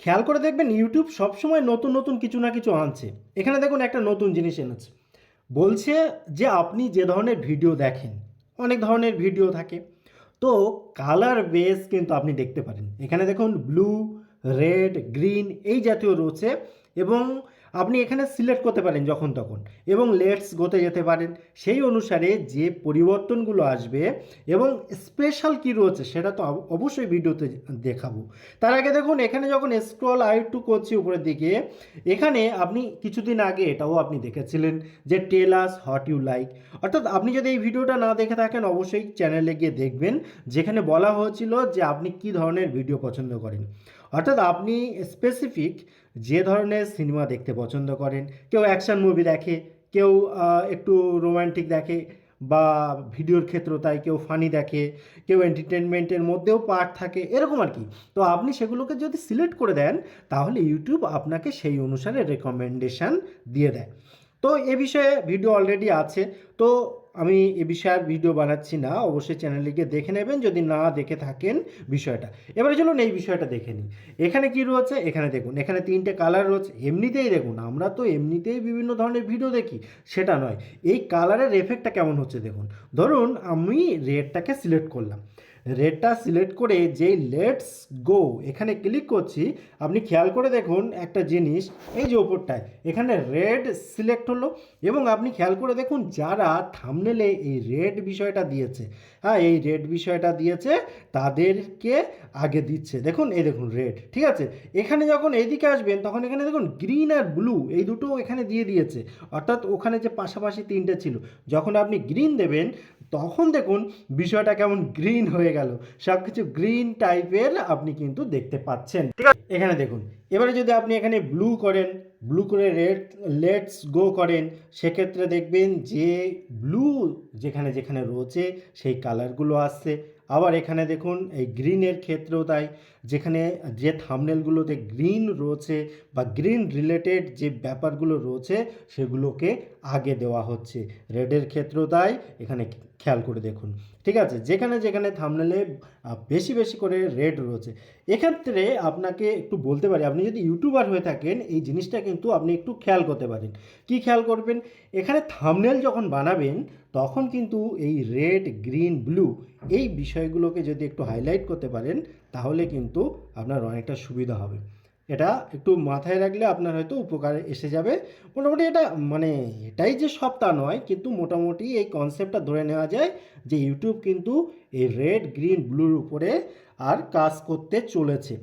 খেয়াল করে দেখবেন ইউটিউব সবসময় নতুন নতুন কিছু না কিছু আনছে। এখানে দেখুন একটা নতুন জিনিস এনেছে। বলছে যে আপনি যে ধরনের ভিডিও দেখেন, অনেক ধরনের ভিডিও থাকে, তো কালার বেস কিন্তু আপনি দেখতে পারেন। এখানে দেখুন ব্লু, রেড, গ্রিন এই জাতীয় রয়েছে এবং আপনি এখানে সিলেক্ট করতে পারেন যখন তখন এবং লেটস গোতে যেতে পারেন। সেই অনুসারে যে পরিবর্তনগুলো আসবে এবং স্পেশাল কী রয়েছে সেটা তো অব- অবশ্যই ভিডিওতে দেখাবো। তার আগে দেখুন, এখানে যখন স্ক্রল আই টু করছি উপরের দিকে, এখানে আপনি কিছুদিন আগে এটাও আপনি দেখেছিলেন যে টেলাস হট ইউ লাইক অর্থাৎ আপনি যদি এই ভিডিওটা না দেখে থাকেন, অবশ্যই চ্যানেলে গিয়ে দেখবেন, যেখানে বলা হয়েছিল যে আপনি কি ধরনের ভিডিও পছন্দ করেন। অর্থাৎ আপনি স্পেসিফিক যে ধরনের সিনেমা দেখতে পছন্দ করেন। কেউ অ্যাকশান মুভি দেখে, কেউ একটু রোম্যান্টিক দেখে বা ভিডিওর ক্ষেত্র তাই কেউ ফানি দেখে, কেউ এন্টারটেনমেন্টের মধ্যেও পার্ট থাকে, এরকম আর কি। তো আপনি সেগুলোকে যদি সিলেক্ট করে দেন, তাহলে ইউটিউব আপনাকে সেই অনুসারে রেকমেন্ডেশান দিয়ে দেয়। তো এ বিষয়ে ভিডিও অলরেডি আছে। তো আমি এ বিষয়ে আর ভিডিও বানাচ্ছি না। অবশ্যই চ্যানেলে গিয়ে দেখে নেবেন। যদি না দেখে থাকেন বিষয়টা। এবারে চলুন এই বিষয়টা দেখে নিই। এখানে কি রয়েছে? এখানে দেখুন। এখানে তিনটে কালার রয়েছে। এমনিতেই দেখুন, আমরা তো এমনিতেই বিভিন্ন ধরনের ভিডিও দেখি। সেটা নয়। এই কালারের এফেক্টটা কেমন হচ্ছে দেখুন। ধরুন, আমি রেডটাকে সিলেক্ট করলাম। রেডটা সিলেক্ট করে যেই লেটস গো এখানে ক্লিক করছি, আপনি খেয়াল করে দেখুন একটা জিনিস, এই যে ওপরটায় এখানে রেড সিলেক্ট হলো এবং আপনি খেয়াল করে দেখুন যারা থামনেলে এই রেড বিষয়টা দিয়েছে হ্যাঁ এই রেড বিষয়টা দিয়েছে, তাদেরকে আগে দিচ্ছে, দেখুন, এই দেখুন রেড ঠিক আছে? এখানে যখন এইদিকে আসবেন, তখন এখানে দেখুন গ্রিন আর ব্লু এই দুটো এখানে দিয়ে দিয়েছে, অর্থাৎ ওখানে যে পাশাপাশি তিনটে ছিল, যখন আপনি গ্রিন দেবেন, তখন দেখুন বিষয়টা কেমন গ্রিন হয়ে গেল। সব কিছু গ্রিন টাইপের আপনি কিন্তু দেখতে পাচ্ছেন। ঠিক আছে। এখানে দেখুন এবারে যদি আপনি এখানে ব্লু করেন ব্লু করে রেড লেটস গো করেন সেক্ষেত্রে দেখবেন যে ব্লু যেখানে যেখানে রয়েছে সেই কালারগুলো আসছে। আবার এখানে দেখুন, এই গ্রিনের ক্ষেত্রেও তাই। যেখানে যে থামনেলগুলোতে গ্রিন রয়েছে বা গ্রিন রিলেটেড যে ব্যাপারগুলো রয়েছে, সেগুলোকে আগে দেওয়া হচ্ছে। রেডের ক্ষেত্রেও তাই, এখানে খেয়াল করে দেখুন। ঠিক আছে, যেখানে যেখানে থামনেলে বেশি বেশি করে রেড রয়েছে। এক্ষেত্রে আপনাকে একটু বলতে পারি, আপনি যদি ইউটিউবার হয়ে থাকেন, এই জিনিসটা কিন্তু আপনি একটু খেয়াল করতে পারেন। কি খেয়াল করবেন? এখানে থামনেল যখন বানাবেন তখন কিন্তু এই রেড গ্রিন ব্লু এই বিষয়গুলোকে যদি একটু হাইলাইট করতে পারেন, তাহলে কিন্তু আপনার অনেকটা সুবিধা হবে। এটা একটু মাথায় রাখলে আপনার হয়তো উপকারে এসে যাবে। মোটামুটি এটা মানে এটাই যে সব তা নয়, কিন্তু মোটামুটি এই কনসেপ্টটা ধরে নেওয়া যায় যে ইউটিউব কিন্তু এই রেড গ্রিন ব্লুর উপরে আর কাজ করতে চলেছে।